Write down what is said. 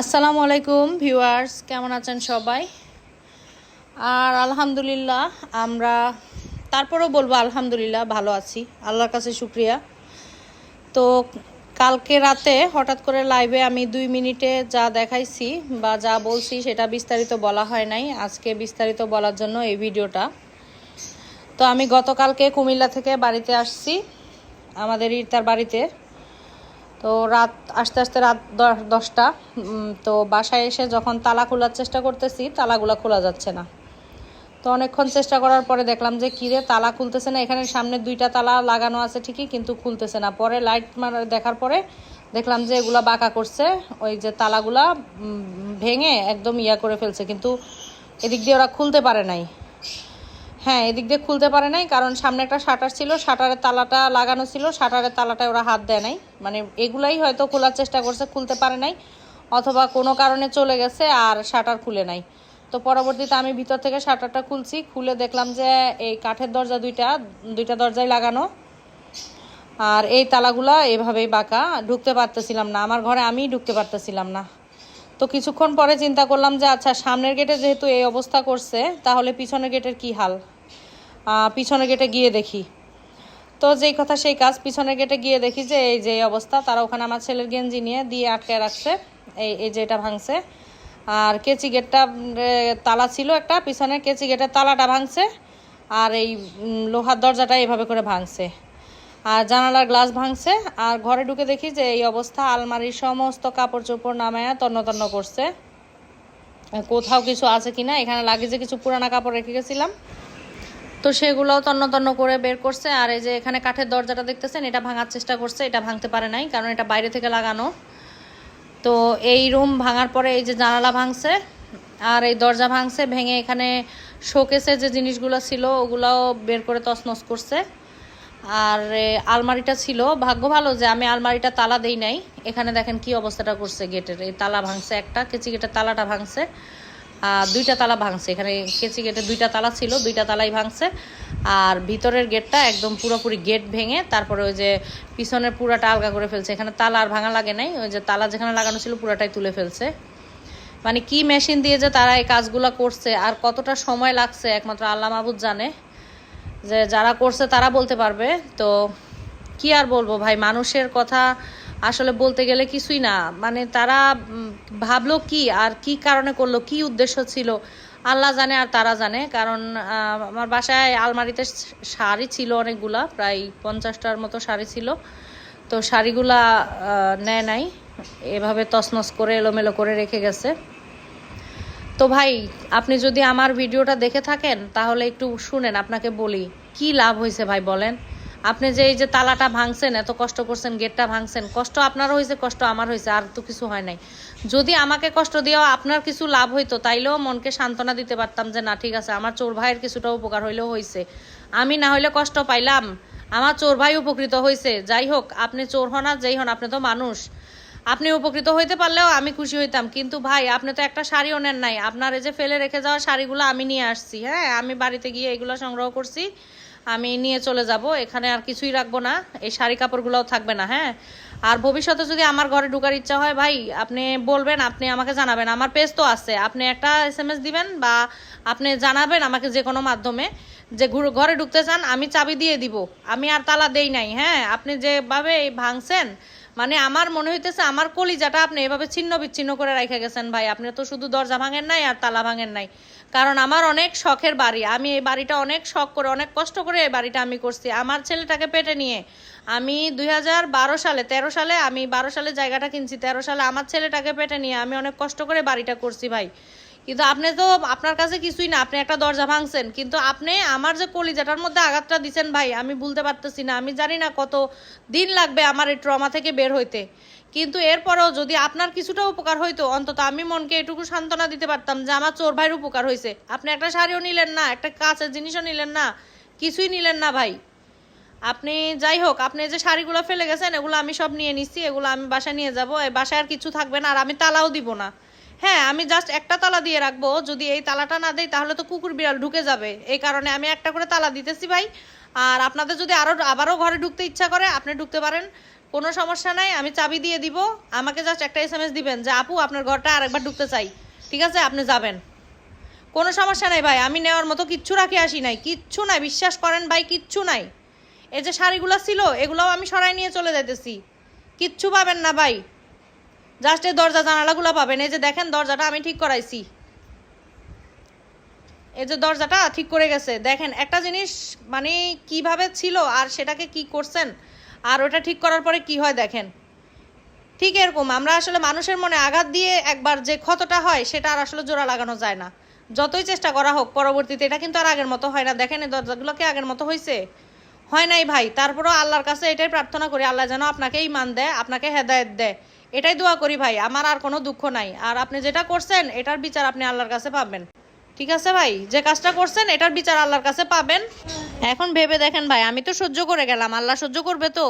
আসসালামু আলাইকুম ভিউয়ার্স, কেমন আছেন সবাই? আর আলহামদুলিল্লাহ আমরা, তারপরেও বলব আলহামদুলিল্লাহ ভালো আছি, আল্লাহর কাছে শুক্রিয়া। তো কালকে রাতে হঠাৎ করে লাইভে আমি দুই মিনিটে যা দেখাইছি বা যা বলছি সেটা বিস্তারিত বলা হয় নাই, আজকে বিস্তারিত বলার জন্য এই ভিডিওটা। তো আমি গতকালকে কুমিল্লা থেকে বাড়িতে আসছি, আমাদের ইরতার বাড়িতে। তো রাত, আস্তে আস্তে রাত দশটা তো বাসায় এসে যখন তালা খোলার চেষ্টা করতেছি, তালাগুলা খোলা যাচ্ছে না। তো অনেকক্ষণ চেষ্টা করার পরে দেখলাম যে কিরে তালা খুলতেছে না? এখানে সামনে দুইটা তালা লাগানো আছে ঠিকই, কিন্তু খুলতেছে না। পরে লাইট মারা, দেখার পরে দেখলাম যে, এগুলা বাঁকা করছে। ওই যে তালাগুলা ভেঙে একদম ইয়া করে ফেলছে, কিন্তু এদিক দিয়ে ওরা খুলতে পারে নাই। হ্যাঁ এদিক দিয়ে খুলতে পারে নাই, কারণ সামনে একটা শাটার ছিল, শাটারের তালাটা লাগানো ছিল, শাটারের তালাটায় ওরা হাত দেয় নাই। মানে এগুলাই হয়তো খোলার চেষ্টা করছে, খুলতে পারে নাই, অথবা কোনো কারণে চলে গেছে আর শাটার খুলে নাই। তো পরবর্তীতে আমি ভিতর থেকে শাটারটা খুলছি, খুলে দেখলাম যে এই কাঠের দরজা দুইটা দুইটা দরজায় লাগানো, আর এই তালাগুলা এভাবেই বাঁকা, ঢুকতে পারতেছিলাম না, আমার ঘরে আমিই ঢুকতে পারতেছিলাম না। তো কিছুক্ষণ পরে চিন্তা করলাম যে আচ্ছা সামনের গেটে যেহেতু এই অবস্থা করছে, তাহলে পিছনের গেটের কি হাল? পিছনের গেটে গিয়ে দেখি। তো যেই কথা সেই কাজ পিছনের গেটে গিয়ে দেখি যে এই যে অবস্থা, তারা ওখানে আমার ছেলের গেঞ্জি নিয়ে দিয়ে আটকে রাখছে, এই এই যে এটা ভাঙছে। আর কেচি গেটটা তালা ছিল একটা, পিছনে কেচি গেটের তালাটা ভাঙছে, আর এই লোহার দরজাটা এভাবে করে ভাঙছে। আর জানালার গ্লাস ভাঙছে, আর ঘরে ঢুকে দেখি যে এই অবস্থা, আলমারির সমস্ত কাপড় চোপড় নামায়া তন্ন তন্ন করছে। কোথাও কিছু আছে কিনা, এখানে লাগেজে কিছু পুরানা কাপড় রেখে গেছিলাম। তো সেগুলোও তন্ন তন্ন করে বের করছে। আর এই যে এখানে কাঠের দরজাটা দেখতেছেন, এটা ভাঙার চেষ্টা করছে, এটা ভাঙতে পারে নাই, কারণ এটা বাইরে থেকে লাগানো। তো এই রুম ভাঙার পরে এই যে জানালা ভাঙছে, আর এই দরজা ভাঙছে, ভেঙে এখানে শোকেসে যে জিনিসগুলো ছিল, ওগুলাও বের করে তছনছ করছে। আর আলমারিটা ছিল, ভাগ্য ভালো যে আমি আলমারিটা তালা দেই নাই। এখানে দেখেন কি অবস্থাটা করছে গেটের, এই তালা ভাঙছে একটা, কেচি গেটের তালাটা ভাঙছে। দুইটা তালা ভাঙছে। এখানে কেচি গেটে দুইটা তালা ছিল, দুইটা তালাই ভাঙছে। আর ভিতরের গেটটা একদম পুরোপুরি গেট ভেঙে তারপরে ওই যে পিছনের পুরাটা আলগা করে ফেলছে। এখানে তালা আর ভাঙা লাগে নাই, ওই যে তালা যেখানে লাগানো ছিল পুরাটাই তুলে ফেলছে। মানে কি মেশিন দিয়ে যে তারা এই কাজগুলো করছে, আর কতটা সময় লাগছে, একমাত্র আল্লাহ মাহবুদ জানে। যে যারা করছে তারা বলতে পারবে। তো কি আর বলব ভাই, মানুষের কথা আসলে বলতে গেলে কিছুই না। মানে তারা ভাবলো কি আর কি কারণে করল, কি উদ্দেশ্য ছিল, আল্লাহ জানে আর তারা জানে। কারণ আমার বাসায় আলমারিতে শাড়ি ছিল অনেকগুলা, প্রায় পঞ্চাশটার মতো শাড়ি ছিল। তো শাড়িগুলা নেয় নাই। এভাবে তছনছ করে, এলোমেলো করে রেখে গেছে। তো ভাই, আপনি যদি আমার ভিডিওটা দেখে থাকেন, তাহলে একটু শুনেন, আপনাকে বলি, কি লাভ হয়েছে ভাই বলেন? আপনি যে এই যে তালাটা ভাঙছেন, এত কষ্ট করছেন, গেটটা ভাঙছেন, কষ্ট আপনারও হয়েছে, কষ্ট আমার হয়েছে, আর তো কিছু হয় নাই। যদি আমাকে কষ্ট দিয়েও আপনার কিছু লাভ হইতো, তাইলেও মনকে সান্ত্বনা দিতে পারতাম যে, না, ঠিক আছে, আমার চোর ভাইয়ের কিছুটা উপকার হইলেও হয়েছে আমি না হইলে কষ্ট পাইলাম। আমার চোর ভাই উপকৃত হয়েছে যাই হোক, আপনি চোর হন আর যেই হন, আপনি তো মানুষ। আপনি উপকৃত হইতে পারলেও আমি খুশি হইতাম। কিন্তু ভাই, আপনি তো একটা শাড়িও নেন নাই। আপনার এই যে ফেলে রেখে যাওয়া শাড়িগুলো আমি নিয়ে আসছি হ্যাঁ? আমি বাড়িতে গিয়ে এগুলো সংগ্রহ করছি। আমি নিয়ে চলে যাব, এখানে আর কিছুই রাখব না, এই শাড়ি কাপড়গুলোও থাকবে না হ্যাঁ? আর ভবিষ্যতে যদি আমার ঘরে ঢোকার ইচ্ছা হয়, ভাই, আপনি বলবেন, আপনি আমাকে জানাবেন, আমার পেজ তো আছে, আপনি একটা এস এম এস দিবেন বা আপনি জানাবেন আমাকে যে কোনো মাধ্যমে যে ঘরে ঢুকতে চান, আমি চাবি দিয়ে দিব, আমি আর তালা দেই নাই হ্যাঁ? আপনি যেভাবে ভাঙছেন মানে আমার মনে হইতেছে আমার কলিজাটা আপনি এভাবে ছিন্ন বিচ্ছিন্ন করে রেখে গেছেন, ভাই, আপনি তো শুধু দরজা ভাঙেন নাই আর তালা ভাঙেন নাই। কারণ আমার অনেক শখের বাড়ি। আমি এই বাড়িটা অনেক শখ করে, অনেক কষ্ট করে এই বাড়িটা আমি করছি। আমার ছেলেটাকে পেটে নিয়ে আমি দুই হাজার বারো সালে, তেরো সালে আমি বারো সালে জায়গাটা কিনছি, তেরো সালে আমার ছেলেটাকে পেটে নিয়ে আমি অনেক কষ্ট করে বাড়িটা করছি ভাই। কিন্তু আপনি তো আপনার কাছে কিছুই না, আপনি একটা দরজা ভাঙছেন। কিন্তু আপনি আমার যে কলিজাটার মধ্যে আঘাতটা দিচ্ছেন ভাই, আমি ভুলতে পারতেছি না। আমি জানি না কত দিন লাগবে আমার এই ট্রমা থেকে বের হইতে। কিন্তু এরপরেও যদি আপনার কিছুটা উপকার হইতো, অন্তত আমি মনকে এটুকু সান্ত্বনা দিতে পারতাম যে আমার চোর ভাইয়ের উপকার হয়েছে আপনি একটা শাড়িও নিলেন না, একটা কাঁচের জিনিসও নিলেন না, কিছুই নিলেন না ভাই। আপনি যাই হোক, আপনি যে শাড়িগুলো ফেলে গেছেন, এগুলো আমি সব নিয়ে নিচ্ছি এগুলো আমি বাসায় নিয়ে যাব বাসায় আর কিছু থাকবে না, আর আমি তালাও দিব না। হ্যাঁ আমি জাস্ট একটা তালা দিয়ে রাখব। যদি এই তালাটা না দেই, তাহলে তো কুকুর বিড়াল ঢুকে যাবে। এই কারণে আমি একটা করে তালা দিতেছি ভাই। আর আপনাদের যদি আরও আবারও ঘরে ঢুকতে ইচ্ছা করে, আপনি ঢুকতে পারেন। কোনো সমস্যা নাই, আমি চাবি দিয়ে দিব। আমাকে জাস্ট একটা এস এম এস দিবেন যে, আপু, আপনার ঘরটা আরেকবার ঢুকতে চাই। ঠিক আছে? আপনি যাবেন। কোনো সমস্যা নাই ভাই, আমি নেওয়ার মতো কিচ্ছু রাখি আসি নাই। কিচ্ছু নাই, বিশ্বাস করেন ভাই, কিচ্ছু নাই। এই যে শাড়িগুলো ছিল, এগুলোও আমি সরাই নিয়ে চলে যাইতেছি। কিচ্ছু পাবেন না ভাই। জাস্ট এই দরজা জানালাগুলো পাবেন। এই যে দেখেন, দরজাটা আমি ঠিক করাইছি। এই যে দরজাটা ঠিক করে গেছে। দেখেন, একটা জিনিস মানে কীভাবে ছিল আর সেটাকে কি করছেন আর ওটা ঠিক করার পরে কি হয় দেখেন। ঠিক এরকম, আমরা আসলে মানুষের মনে আঘাত দিয়ে একবার যে ক্ষতটা হয় সেটা আর আসলে জোড়া লাগানো যায় না। যতই চেষ্টা করা হোক, পরবর্তীতে এটা কিন্তু আর আগের মতো হয় না। দেখেন, এই দরজাগুলো কি আগের মতো হয়েছে হয় নাই ভাই। তারপরেও আল্লাহর কাছে এটাই প্রার্থনা করি, আল্লাহ যেন আপনাকে ইমান দেয়, আপনাকে হেদায়েত দেয়। এটাই দোয়া করি ভাই, আমার আর কোনো দুঃখ নাই। আর আপনি যেটা করছেন, এটার বিচার আপনি আল্লাহর কাছে পাবেন। ঠিক আছে ভাই? যে কাজটা করছেন, এটার বিচার আল্লাহর কাছে পাবেন। এখন ভেবে দেখেন ভাই, আমি তো সহ্য করে গেলাম, আল্লাহ সহ্য করবে তো?